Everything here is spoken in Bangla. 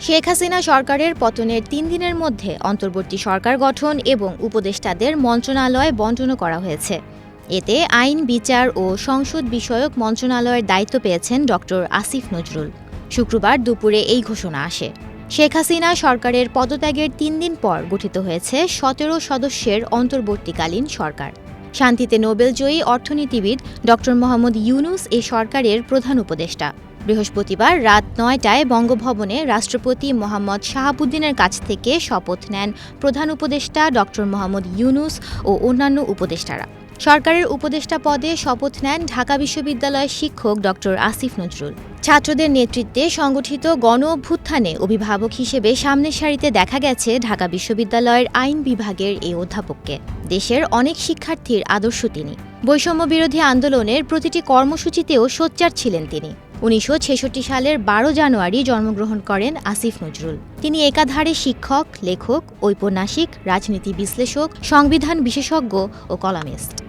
শেখ হাসিনা সরকারের পতনের তিন দিনের মধ্যে অন্তর্বর্তী সরকার গঠন এবং উপদেষ্টাদের মন্ত্রণালয় বন্টন করা হয়েছে। এতে আইন, বিচার ও সংসদ বিষয়ক মন্ত্রণালয়ের দায়িত্ব পেয়েছেন ডক্টর আসিফ নজরুল। শুক্রবার দুপুরে এই ঘোষণা আসে। শেখ হাসিনা সরকারের পদত্যাগের তিন দিন পর গঠিত হয়েছে সতেরো সদস্যের অন্তর্বর্তীকালীন সরকার। শান্তিতে নোবেলজয়ী অর্থনীতিবিদ ডক্টর মোহাম্মদ ইউনুস এ সরকারের প্রধান উপদেষ্টা। বৃহস্পতিবার রাত নয়টায় বঙ্গভবনে রাষ্ট্রপতি মোহাম্মদ শাহাবুদ্দিনের কাছ থেকে শপথ নেন প্রধান উপদেষ্টা ডক্টর মোহাম্মদ ইউনুস ও অন্যান্য উপদেষ্টারা। সরকারের উপদেষ্টা পদে শপথ নেন ঢাকা বিশ্ববিদ্যালয়ের শিক্ষক ডক্টর আসিফ নজরুল। ছাত্রদের নেতৃত্বে সংগঠিত গণ অভ্যুত্থানে অভিভাবক হিসেবে সামনের সারিতে দেখা গেছে ঢাকা বিশ্ববিদ্যালয়ের আইন বিভাগের এই অধ্যাপককে। দেশের অনেক শিক্ষার্থীর আদর্শ তিনি। বৈষম্য বিরোধী আন্দোলনের প্রতিটি কর্মসূচিতেও সোচ্চার ছিলেন তিনি। উনিশশো ছেষট্টি সালের বারো জানুয়ারি জন্মগ্রহণ করেন আসিফ নজরুল। তিনি একাধারে শিক্ষক, লেখক, ঔপন্যাসিক, রাজনীতি বিশ্লেষক, সংবিধান বিশেষজ্ঞ ও কলামিস্ট।